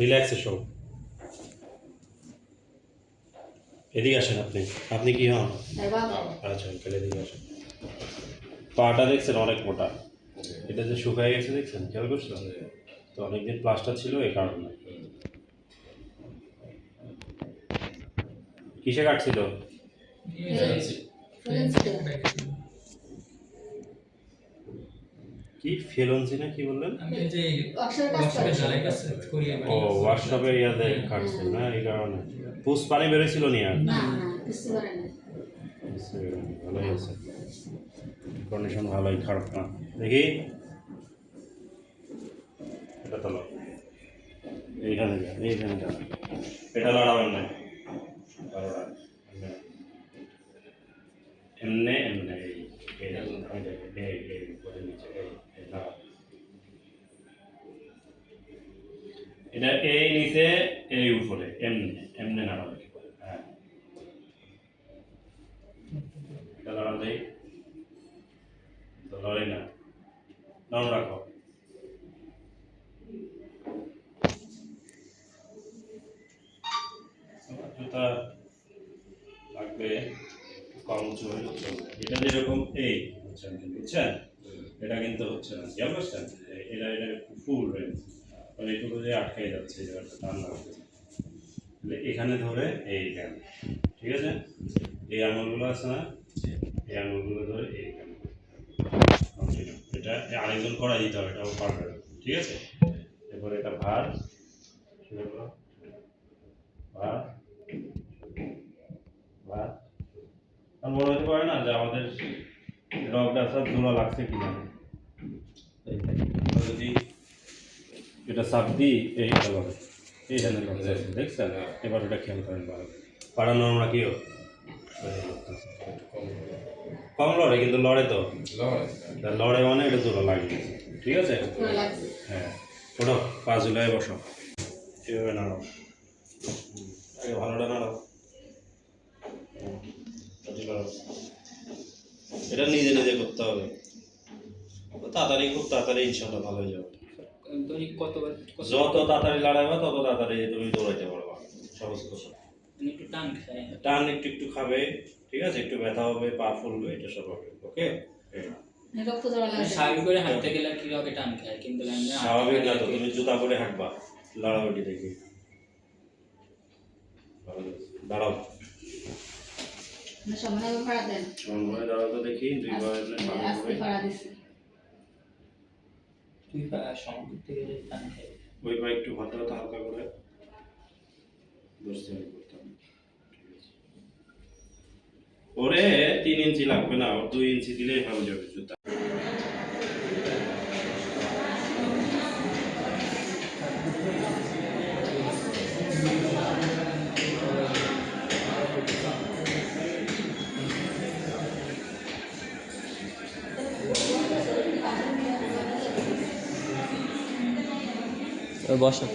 রিল্যাক্সে শো এদিকে আসেন আপনি। আপনি কি হন? আচ্ছা তাহলে এদিকে আসেন। পাটা দেখছেন অনেক মোটা। এটা যে শুকায় গেছে দেখছেন? খেয়াল করছেন? তো অনেকদিন প্লাস্টার ছিল এই কারণে। কিসে কাটছিল? কি? ফেলনছি না কি বললেন? আমি এই যে ওয়ার্কশপে ঝালাই কাজ করি ও ওয়ার্কশপে ইয়াতে কাটছে না? এই কারণে। পুষ পানি বেরোছিল নি আর? না না কিছু করে না ভালোই আছে কন্ডিশন ভালোই খারাপ না। দেখি। এটা তোলো এইখানে যা এইখানে যা। এটা লড়াবেন না। এই নিচে, এই উপরে, এমনে এমনে নাড়াবে হ্যাঁ। এটা লড়া দেই তো না। নাম রাখো। জুতা লাগবে, কম উঁচু এটা যেরকম এই হচ্ছে বুঝছেন? এটা কিন্তু হচ্ছে না। করছেন এটা এটা ফুল রেঞ্জ মানে এইটুকু যে আটকে যাচ্ছে, এই এখানে ধরে এই জ্ঞান ঠিক আছে? এই আঙুলগুলো আছে না? এই আঙুলগুলো ধরে এইখানে Continue. এটা আরেকজন করা দিতে হবে এটাও পারবে। ঠিক আছে? এরপরে এটা ভার ভার ভার। আর মনে হতে পারে না যে আমাদের রগটা সব জোড়া লাগছে কিনা আমরা যদি এটা সাপ দিই এইটা লড়ে এইখানে লড়ে দেখছেন? এবার ওটা খেয়াল করেন ভালো। পাড়ানো আমরা কিও কম লড়ে কিন্তু লড়ে তো। লড়ে মানে এটা জোড়া লাগে। ঠিক আছে? হ্যাঁ। ওঠো পা জুলাই বসো। এভাবে হুম, আগে ভালোটা হুম, এটা নিজে নিজে করতে হবে। তাড়াতাড়ি খুব তাড়াতাড়ি ইনশাল্লাহ ভালো হয়ে যাবে। দৈনিক কতবার যত তাড়াতাড়ি লড়াইবা তত তাড়াতাড়ি তুমি দৌড়াইতে পারবা। সহজ কথা একটু টান খায় টান একটু একটু খাবে ঠিক আছে? একটু ব্যথা হবে পা ফুলবে এটা সব হবে ওকে স্বাভাবিক করে হাঁটতে গেলে টান খায় কিন্তু আমি স্বাভাবিক না তো তুমি জুতা পরে হাঁটবা লড়াবটি দেখি। দাঁড়াও। সামনে ভাড়া দেন। সময় দাঁড়াও তো দেখি হবে। ভাড়া দিচ্ছে তুই থেকে গেলে টান খায় ওই বা একটু হাতে হালকা করে। আছে। ওরে তিন ইঞ্চি লাগবে না, ওর দুই ইঞ্চি দিলেই ভালো যাবে জুতা। বসো।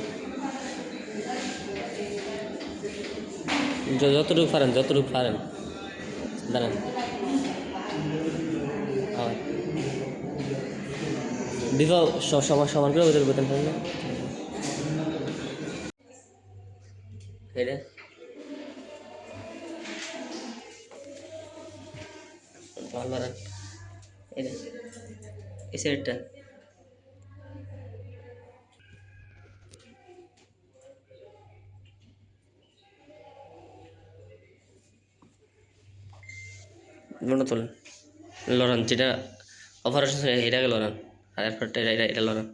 যতটুকু পারেন যতটুকু পারেন। দাঁড়ান। বিবাহ সমান সমান করে ওদের বেতন পারেন না এটা ভালো এই সাইডটা মনে তোলেন লড়ান, যেটা অপারেশন এটাকে লড়ান, আর এরপরটা এটা এটা এটা লড়ান।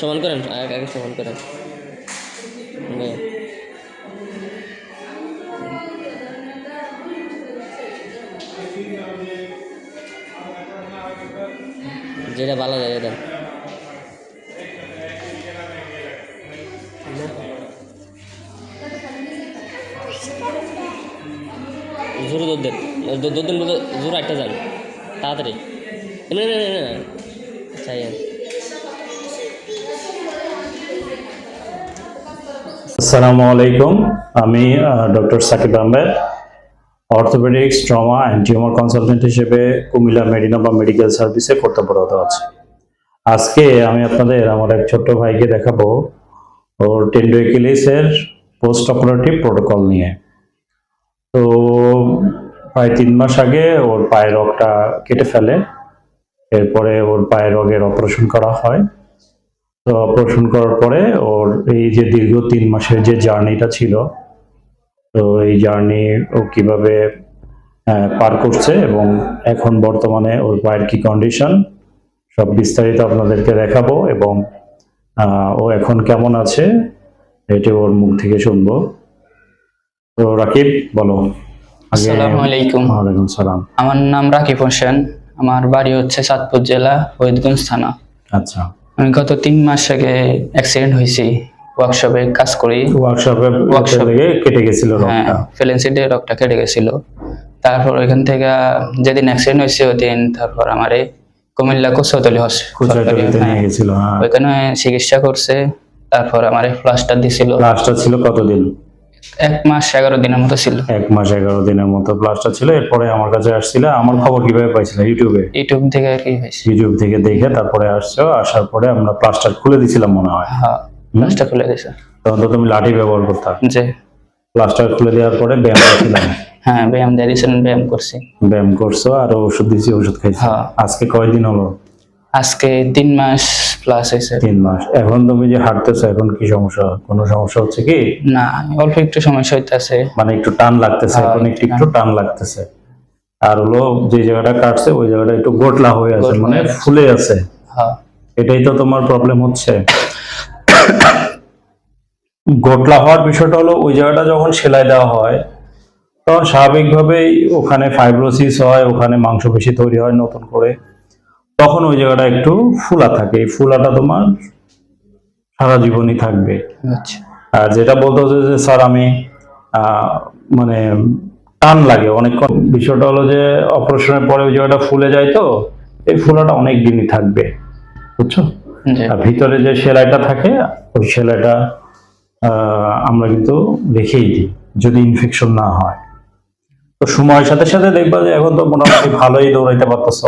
সমান করেন, আগে আগে সমান করেন। যেটা ভালো যায় দেন জোরে দৌড় দেন দৌড় দেন একটা যান তাড়াতাড়ি। আসসালামু আসসালামু আলাইকুম। আমি doctor Sakib Ahmed. Orthopaedics trauma and tumour consultant হিসেবে কুমিল্লা মেডিনোভা মেডিকেল সার্ভিসে কর্তব্যরত আছে। আজকে আমি আপনাদের আমার এক ছোট্ট ভাইকে দেখাবো ওর টেন্ডোকিলিসের পোস্ট অপারেটিভ প্রোটোকল নিয়ে। তো প্রায় তিন মাস আগে ওর পায়ের রগটা কেটে ফেলে, এরপরে ওর পায়ের রগের অপারেশন করা হয়। তো অপারেশন করার পরে ওর এই যে দীর্ঘ তিন মাসের যে জার্নিটা ছিল তো এই জার্নি ও কীভাবে পার করছে এবং এখন বর্তমানে ওর পায়ের কি কন্ডিশন সব বিস্তারিত আপনাদেরকে দেখাবো এবং ও এখন কেমন আছে এটা ওর মুখ থেকে শুনব। তো রাকিব বলো। আসসালামু আলাইকুম। ওয়ালাইকুম সালাম। আমার নাম রাকিব হোসেন। আমার বাড়ি হচ্ছে চাঁদপুর জেলা ফরিদগঞ্জ থানা। আচ্ছা। আমি গত তিন মাস আগে অ্যাক্সিডেন্ট হয়েছি। ওয়ার্কশপে কাজ করি। ওয়ার্কশপে. থেকে কেটে গেছিল হ্যাঁ রক্তটা ফেলেন্সিডে রক্তটা কেটে গেছিল। তারপর ওইখান থেকে যেদিন অ্যাক্সিডেন্ট হয়েছে ওই দিন তারপর আমারে কুমিল্লা কুচতলি হসপিটাল হ্যাঁ। ওইখানে চিকিৎসা করছে তারপর আমারে প্লাস্টার দিছিল। ক্লাসটা ছিল কতদিন? এক মাস এগারো দিনের মতো ছিল। এক মাস এগারো দিনের মতো প্লাস্টার ছিল। এরপরে আমার কাছে আসছিল। আমার খবর কীভাবে পাইছিল ইউটিউবে ইউটিউব থেকে আর কি ইউটিউব থেকে দেখে তারপরে আসছো। আসার পরে আমরা প্লাস্টার খুলে দিছিলাম মনে হয়। হ্যাঁ। প্লাস্টার খুলে দিয়েছে। তখন তো তুমি লাঠি ব্যবহার করতাম যে প্লাস্টার খুলে দেওয়ার পরে ব্যায়াম করছিলাম হ্যাঁ ব্যায়াম দিয়ে দিয়েছিলেন ব্যায়াম করছি। ব্যায়াম করছ আর ওষুধ দিছি ওষুধ খাইছো। হ্যাঁ। আজকে কয়দিন হলো? আজকে তিন মাস প্লাস হয়েছে তিন মাস। এখন তুমি যে হাঁটতেছো এখন কি সমস্যা? কোনো সমস্যা হচ্ছে কি? না অল্প একটু সমস্যা হইতেছে। মানে একটু টান লাগতেছে হ্যাঁ, এখন একটু একটু টান লাগতেছে। আর হলো যে জায়গাটা কাটছে ওই জায়গাটা একটু গোটলা হয়ে আছে মানে ফুলে আছে। হ্যাঁ। এটাই তো তোমার প্রবলেম হচ্ছে। গোটলা হওয়ার বিষয়টা হলো ওই জায়গাটা যখন সেলাই দেওয়া হয় তখন স্বাভাবিকভাবেই ওখানে ফাইব্রোসিস হয় ওখানে মাংসপেশি তৈরি হয় নতুন করে। তখন ওই জায়গাটা একটু ফুলা থাকে। এই ফুলাটা তোমার সারা জীবনই থাকবে। আচ্ছা। আর যেটা বলতে হচ্ছে যে স্যার আমি আহ, মানে টান লাগে অনেক বিষয়টা হলো যে অপারেশনের পরে ওই জায়গাটা ফুলে যায় তো এই ফুলাটা অনেক দিনই থাকবে। বুঝছ? আর ভিতরে যে সেলাইটা থাকে ওই সেলাইটা আমরা কিন্তু রেখেই দিই যদি ইনফেকশন না হয়। তো সময়ের সাথে সাথে দেখবা যে এখন তো মোটামুটি ভালোই দৌড়াইতে পারতেছ।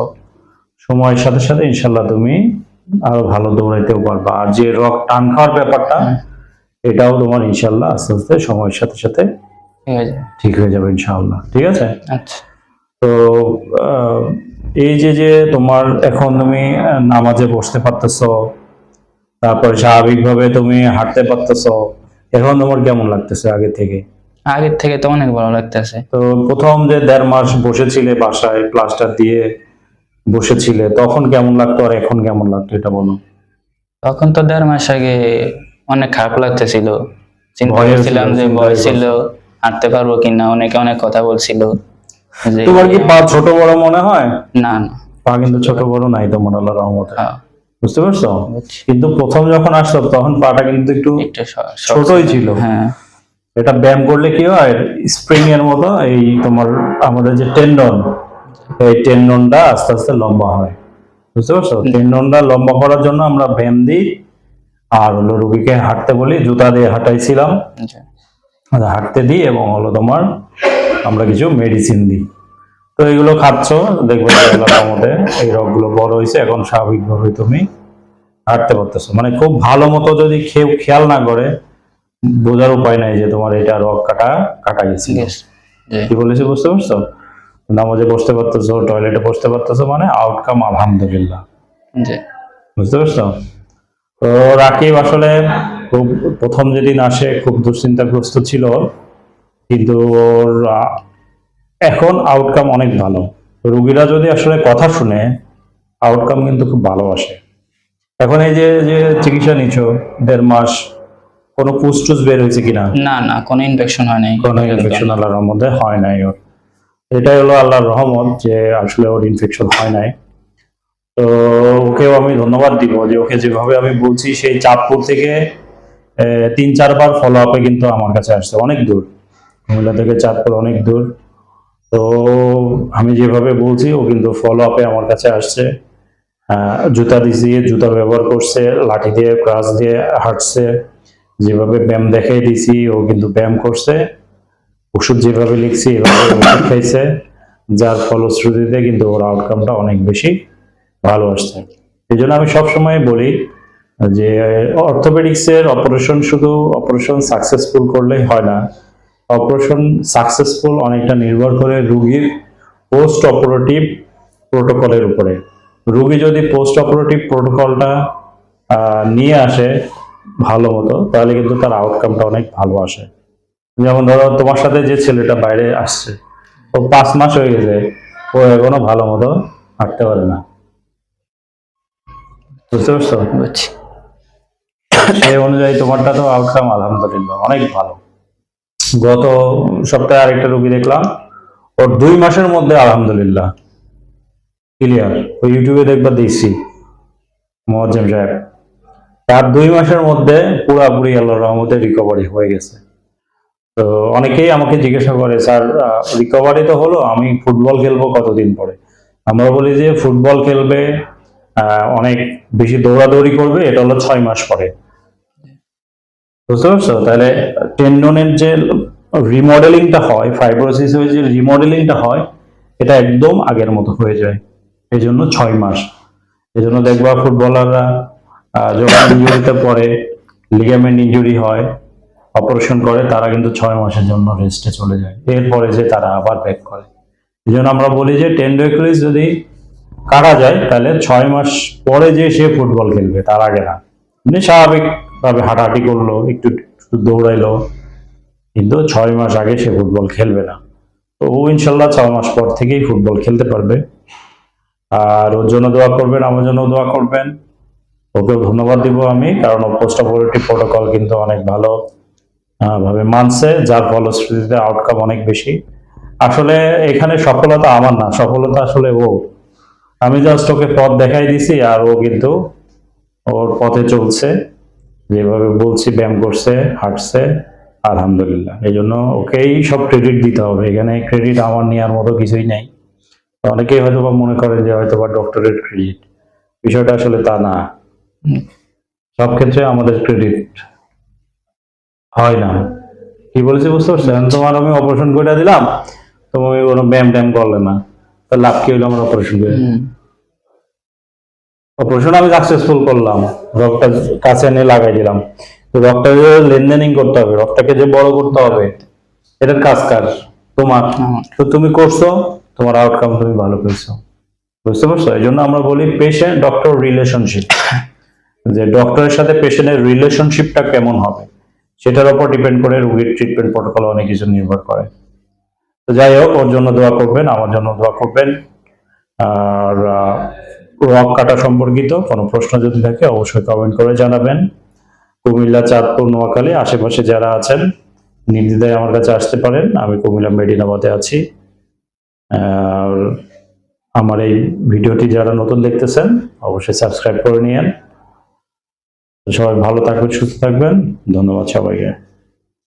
সময়ের সাথে সাথে ইনশাল্লাহ তুমি আরও ভালো দৌড়াইতেও পারবা। আর যে রক টান খাওয়ার ব্যাপারটা এটাও তোমার ইনশাল্লাহ আস্তে আস্তে সময়ের সাথে সাথে ঠিক হয়ে যাবে ইনশাআল্লাহ ঠিক আছে? আচ্ছা। তো আহ, এই যে যে তোমার এখন তুমি নামাজে বসতে পারতেছো তারপরে স্বাভাবিকভাবে তুমি হাঁটতে পারতেছো এখন তোমার কেমন লাগতেছে আগে থেকে? আগের থেকে তো অনেক ভালো লাগতেছে। তো প্রথম যে দেড় মাস বসেছিলে বাসায় প্লাস্টার দিয়ে বসেছিলে তখন কেমন লাগতো আর এখন কেমন লাগতো এটা বলো? তখন তো দেড় মাস আগে অনেক খারাপ লাগতেছিল। চিন্তা করছিলাম যে ভয় ছিল। হাঁটতে পারব কিনা অনেকে অনেক কথা বলছিল। তোমার কি পা ছোট বড় মনে হয়? না না। পা কিন্তু ছোট বড় নাই তোমার আল্লাহ রহমতে হ্যাঁ, বুঝতে পারছ? কিন্তু প্রথম যখন আসতো তখন পাটা কিন্তু একটু ছোটই ছিল। হ্যাঁ। এটা ব্যায়াম করলে কি হয়? স্প্রিং এর মতো এই তোমার আমাদের যে টেন্ডন এই টেন্ডনটা আস্তে আস্তে লম্বা হয়। বুঝতে পারছ? টেন্ডনটা লম্বা করার জন্য আমরা ব্যায়াম দিই। আর হলো রুগীকে হাঁটতে বলি জুতা দিয়ে হাঁটাইছিলাম। হাঁটতে দিই এবং হলো তোমার আমরা কিছু মেডিসিন দিই। তো এগুলো খাচ্ছ দেখবে মধ্যে এই রোগগুলো বড় হয়েছে এখন স্বাভাবিকভাবে তুমি হাঁটতে পারতেছো। মানে খুব ভালো মতো যদি কেউ খেয়াল না করে বোঝার উপায় নাই যে তোমার এটা রগ কাটা কাটা গেছে। কি বলেছি বুঝতে পারছ? নামাজে বসতে পারতেছো টয়লেটে বসতে পারতেছো মানে আউটকাম আলহামদুলিল্লাহ। বুঝতে পারছ? তো রাকিব আসলে খুব প্রথম যেদিন আসে খুব দুশ্চিন্তাগ্রস্ত ছিল। কিন্তু ওর এখন আউটকাম অনেক ভালো। রুগীরা যদি আসলে কথা শুনে আউটকাম কিন্তু খুব ভালো আসে। এখন এই যে যে চিকিৎসা নিচ্ছ দেড় মাস কোনো পুস্টুস বের হয়েছে কিনা? না না কোনো ইনফেকশন হয় নাই। কোনো ইনফেকশন আল্লাহর রহমতে হয় নাই ওর। এটাই হলো আল্লাহর রহমত যে আসলে ওর ইনফেকশন হয় নাই। তো ওকেও আমি ধন্যবাদ দিব যে ওকে যেভাবে আমি বলছি সেই চাঁদপুর থেকে তিন চারবার ফলো আপে কিন্তু আমার কাছে আসছে অনেক দূর। কুমিল্লা থেকে চাঁদপুর অনেক দূর। তো আমি যেভাবে বলছি, ও কিন্তু ফলো আপে আমার কাছে আসছে। জুতা দিয়েছি জুতা ব্যবহার করছে, লাঠি দিয়ে ক্রাস দিয়ে হাঁটছে। যেভাবে ব্যায়াম দেখাই দিছি, ও কিন্তু ব্যায়াম করছে। ওষুধ যেভাবে লিখছি, এভাবে ওষুধ খাইছে। যার ফলশ্রুতিতে কিন্তু ওর আউটকামটা অনেক বেশি ভালো আসছে। এই জন্য আমি সবসময় বলি যে অর্থোপেডিক্সের অপারেশন শুধু অপারেশন সাকসেসফুল করলেই হয় না অপারেশন সাকসেসফুল অনেকটা নির্ভর করে রুগীর পোস্ট অপারেটিভ প্রোটোকলের উপরে। রুগী যদি পোস্ট অপারেটিভ প্রোটোকলটা নিয়ে আসে ভালো মতো তাহলে কিন্তু তার আউটকামটা অনেক ভালো আসে। যেমন ধরো তোমার সাথে যে ছেলেটা বাইরে আসছে ও পাঁচ মাস হয়ে গেছে ও এখনও ভালো মতো হাঁটতে পারে না। বুঝতে পারছ? সেই অনুযায়ী তোমারটা তো আউটকাম আলহামদুলিল্লাহ অনেক ভালো। গত সপ্তাহে আরেকটা রুগী দেখলাম। ওর দুই মাসের মধ্যে আলহামদুলিল্লাহ। ক্লিয়ার ওই ইউটিউবে দেখবা দেখছি। মোয়াজ্জেম সাহেব। তার দুই মাসের মধ্যে পুরাপুরি আল্লাহর রহমতে রিকভারি হয়ে গেছে। তো অনেকেই আমাকে জিজ্ঞাসা করে, স্যার রিকভারি তো হলো, আমি ফুটবল খেলব কতদিন পরে? আমরা বলি যে, ফুটবল খেলবে অনেক বেশি দৌড়াদৌড়ি করবে, এটা হলো ছয় মাস পরে। বুঝতে পারছ? তাহলে টেন্ডনের যে রিমডেলিংটা হয় ফাইব্রোসিস হয়ে যে রিমডেলিংটা হয়, এটা একদম আগের মতো হয়ে যায়। এই জন্য ছয় মাস। এই জন্য দেখবা ফুটবলাররা যখন ইঞ্জুরিতে পড়ে লিগামেন্ট ইঞ্জুরি হয় অপারেশন করে, তারা কিন্তু ছয় মাসের জন্য রেস্টে চলে যায়। এরপরে যে তারা আবার ব্যাক করে। এই জন্য আমরা বলি যে টেন্ডোক্রিস যদি কাটা যায়, তাহলে ছয় মাস পরে যে সে ফুটবল খেলবে, তার আগে না। মানে স্বাভাবিকভাবে হাঁটাহাঁটি করল, একটু একটু দৌড়াইলো। কিন্তু ছয় মাস আগে সে ফুটবল খেলবে না। তো ও ইনশাল্লাহ ছয় মাস পর থেকেই ফুটবল খেলতে পারবে। আর ওর জন্য দোয়া করবেন, আমার জন্য দোয়া করবেন। ওকেও ধন্যবাদ দিব আমি, কারণ ও পোস্ট অপারেটিভ প্রোটোকল কিন্তু অনেক ভালো ভাবে মানছে, যার ফলশ্রুতিতে আউটকাম অনেক বেশি। আসলে এখানে সফলতা আমার না, সফলতা আসলে ও। আমি জাস্ট ওকে পথ দেখাই দিছি আর ও কিন্তু ওর পথে চলছে। যেভাবে বলছি, ব্যায়াম করছে, হাঁটছে, আলহামদুলিল্লাহ। এই জন্য ওকেই সব ক্রেডিট দিতে হবে। এখানে ক্রেডিট আমার নেওয়ার মতো কিছুই নেই। অনেকেই হয়তো বা মনে করে যে হয়তো বা ডক্টরের ক্রেডিট বিষয়টা আসলে তা না। সব ক্ষেত্রে আমাদের ক্রেডিট হয় না। কি বলেছি বুঝতে পারছেন? তোমার আমি অপারেশন করে দিলাম তুমি কোনো ব্যায়াম ট্যাম করলে না। তা লাভ কি হলো আমার অপারেশন করে। অপারেশন আমি সাকসেসফুল করলাম। রক্তটা কাছে এনে লাগাই দিলাম। তো রক্তটা যে লেনদেনিং করতে হবে রক্তটাকে যে বড় করতে হবে এটার কাজ কার? তোমার। তো তুমি করছ তোমার আউটকাম তুমি ভালো পেয়েছ। বুঝতে পারছ? এই জন্য আমরা বলি পেশেন্ট ডক্টর রিলেশনশিপ যে ডক্টরের সাথে পেশেন্টের রিলেশনশিপটা কেমন হবে সেটার উপর ডিপেন্ড করে রোগীর ট্রিটমেন্ট প্রোটোকল অনেক কিছু নির্ভর করে। তো যাই হোক ওর জন্য দোয়া করবেন আমার জন্য দোয়া করবেন। আর রক কাটা সম্পর্কিত, কোনো প্রশ্ন যদি থাকে, অবশ্যই কমেন্ট করে জানাবেন। কুমিল্লা, চাঁদপুর, নোয়াখালী, আশেপাশে যারা আছেন, নির্দ্বিধায় আমার কাছে আসতে পারেন। আমি কুমিল্লা মেডিনাবাদে আছি। আর আমার এই ভিডিওটি যারা নতুন দেখতেছেন, অবশ্যই সাবস্ক্রাইব করে নিয়েন। সবাই ভালো থাকবেন, সুস্থ থাকবেন। ধন্যবাদ সবাইকে।